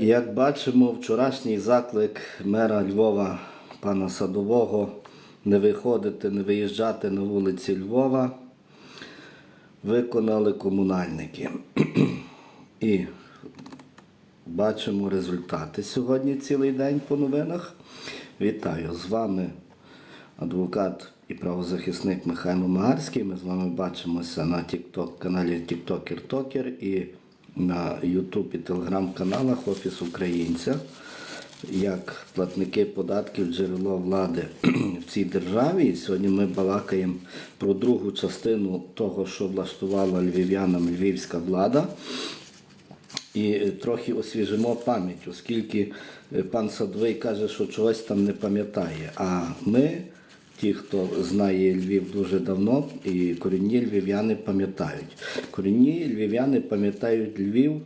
Як бачимо, вчорашній заклик мера Львова пана Садового не виходити, не виїжджати на вулиці Львова виконали комунальники. І бачимо результати сьогодні цілий день по новинах. Вітаю з вами адвокат і правозахисник Михайло Магарський. Ми з вами бачимося на TikTok, каналі TikToker Токер і на YouTube і телеграм-каналах Офіс Українця. Як платники податків джерело влади в цій державі. І сьогодні ми балакаємо про другу частину того, що влаштувала львів'янам львівська влада. І трохи освіжимо пам'ять, оскільки е, пан Садовий каже, що чогось там не пам'ятає. А ми, ті, хто знає Львів дуже давно, і корінні львів'яни пам'ятають. Корінні львів'яни пам'ятають Львів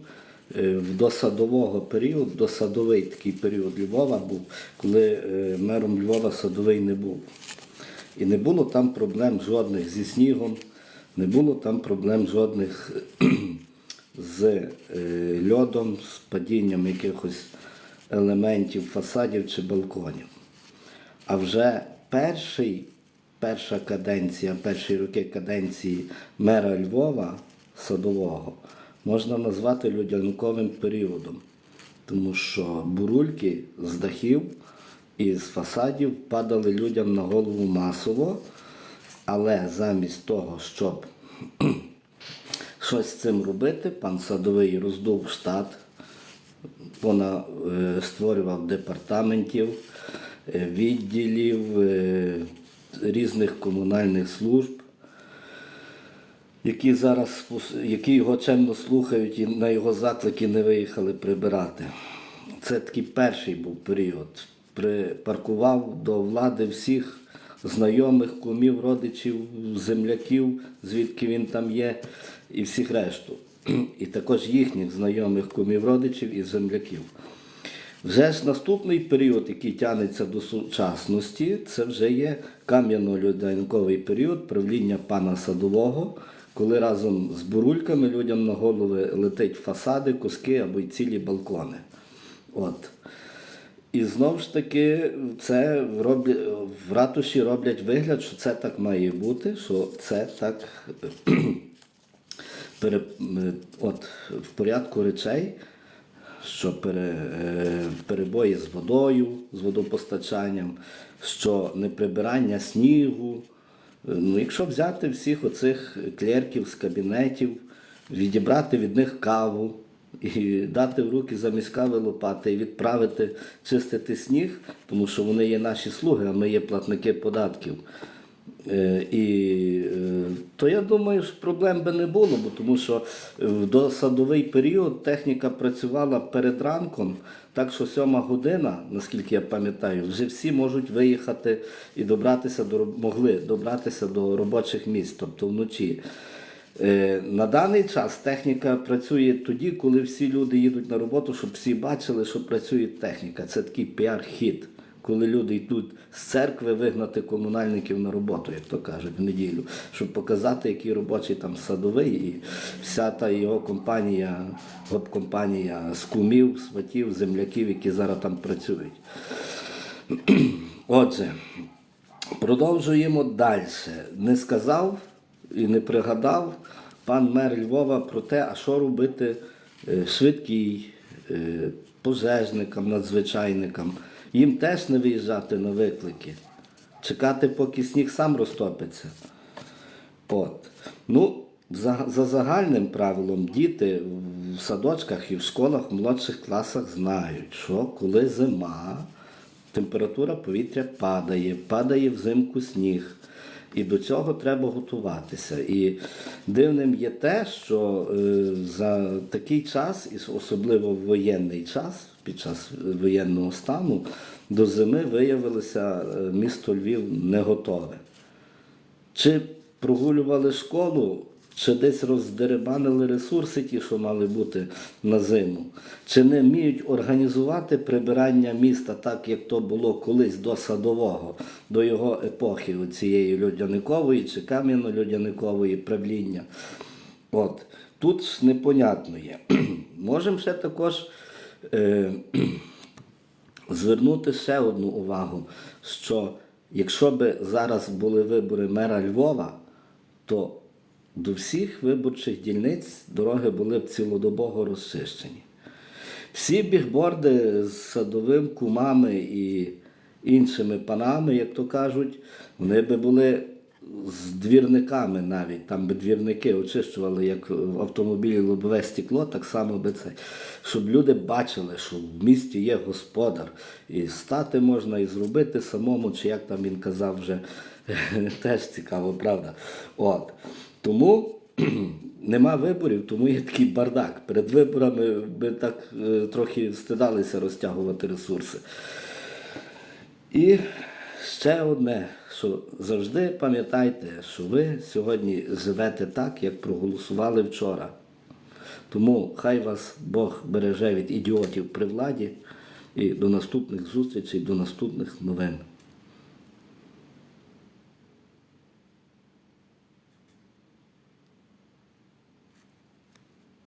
е, в досадового періоду, досадовий такий період Львова був, коли е, мером Львова Садовий не був. І не було там проблем жодних зі снігом, не було там проблем жодних з е, льодом, з падінням якихось елементів фасадів чи балконів. А вже перший, перша каденція, перші роки каденції мера Львова Садового можна назвати людянковим періодом, тому що бурульки з дахів і з фасадів падали людям на голову масово, але замість того, щоб щось з цим робити. Пан Садовий роздув штат, вона е, створював департаментів, відділів е, різних комунальних служб, які зараз які його чемно слухають і на його заклики не виїхали прибирати. Це такий перший був період. Припаркував до влади всіх знайомих, кумів, родичів, земляків, звідки він там є, і всіх решту. І також їхніх знайомих кумів, родичів і земляків. Вже ж наступний період, який тягнеться до сучасності, це вже є кам'яно-людянковий період правління пана Садового, коли разом з бурульками людям на голови летить фасади, куски або й цілі балкони. От. І знову ж таки, це роблять, в ратуші роблять вигляд, що це так має бути, що це так от, в порядку речей, що е, перебої з водою, з водопостачанням, що неприбирання снігу. Е, Ну, якщо взяти всіх оцих клерків з кабінетів, відібрати від них каву і дати в руки замість кави лопати і відправити чистити сніг, тому що вони є наші слуги, а ми є платники податків. Е, І е, то я думаю, що проблем би не було, бо тому що в досадовий період техніка працювала перед ранком, так що сьома година, наскільки я пам'ятаю, вже всі можуть виїхати і добратися до могли добратися до робочих місць, тобто вночі. Е, На даний час техніка працює тоді, коли всі люди їдуть на роботу, щоб всі бачили, що працює техніка. Це такий піар-хід, коли люди йдуть з церкви вигнати комунальників на роботу, як то кажуть, в неділю, щоб показати, який робочий там садовий, і вся та його компанія, гоп-компанія з кумів, сватів, земляків, які зараз там працюють. Отже, продовжуємо далі. Не сказав і не пригадав пан мер Львова про те, а що робити е, швидкій, е, пожежникам, надзвичайникам. Їм теж не виїжджати на виклики, чекати, поки сніг сам розтопиться. От. Ну, за, за загальним правилом, діти в садочках і в школах в молодших класах знають, що коли зима, температура повітря падає, падає взимку сніг. І до цього треба готуватися. І дивним є те, що е, за такий час, і особливо в воєнний час, під час воєнного стану, до зими виявилося е, місто Львів не готове. Чи прогулювали школу, чи десь роздеребанили ресурси, ті, що мали бути на зиму, чи не вміють організувати прибирання міста так, як то було колись до садового, до його епохи, цієї льодяникової чи кам'яно-льодяникової правління. От. Тут непонятно є. Можемо ще також е, звернути ще одну увагу, що якщо би зараз були вибори мера Львова, то до всіх виборчих дільниць дороги були б цілодобово розчищені. Всі бігборди з садовим кумами і іншими панами, як то кажуть, вони би були з двірниками навіть, там би двірники очищували, як в автомобілі лобове стекло, так само би це. Щоб люди бачили, що в місті є господар, і стати можна, і зробити самому, чи як там він казав вже, теж цікаво, правда. От. Тому нема виборів, тому є такий бардак. Перед виборами би так е, трохи стидалися розтягувати ресурси. І ще одне, що завжди пам'ятайте, що ви сьогодні живете так, як проголосували вчора. Тому хай вас Бог береже від ідіотів при владі і до наступних зустрічей, до наступних новин.